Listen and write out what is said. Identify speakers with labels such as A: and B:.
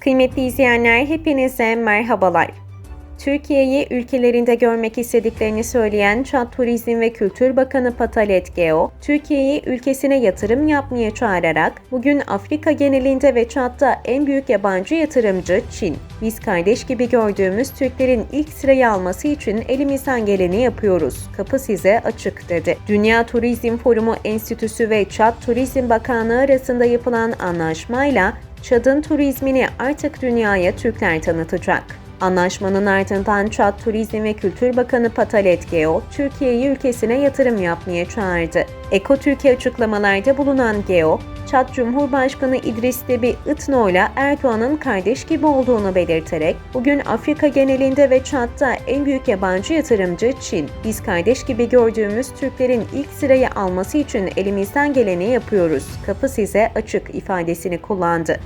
A: Kıymetli izleyenler hepinize merhabalar. Türkiye'yi ülkelerinde görmek istediklerini söyleyen Çat Turizm ve Kültür Bakanı Patalet Geo, Türkiye'yi ülkesine yatırım yapmaya çağırarak bugün Afrika genelinde ve Çat'ta en büyük yabancı yatırımcı Çin. Biz kardeş gibi gördüğümüz Türklerin ilk sırayı alması için elimizden geleni yapıyoruz. Kapı size açık dedi. Dünya Turizm Forumu Enstitüsü ve Çat Turizm Bakanlığı arasında yapılan anlaşmayla Çad'ın turizmini artık dünyaya Türkler tanıtacak. Anlaşmanın ardından Çad Turizm ve Kültür Bakanı Patalet Geo, Türkiye'yi ülkesine yatırım yapmaya çağırdı. Eko Türkiye açıklamalarda bulunan Geo, Çad Cumhurbaşkanı İdris Debi Itno ile Erdoğan'ın kardeş gibi olduğunu belirterek, bugün Afrika genelinde ve Çad'da en büyük yabancı yatırımcı Çin. Biz kardeş gibi gördüğümüz Türklerin ilk sırayı alması için elimizden geleni yapıyoruz. Kapı size açık ifadesini kullandı.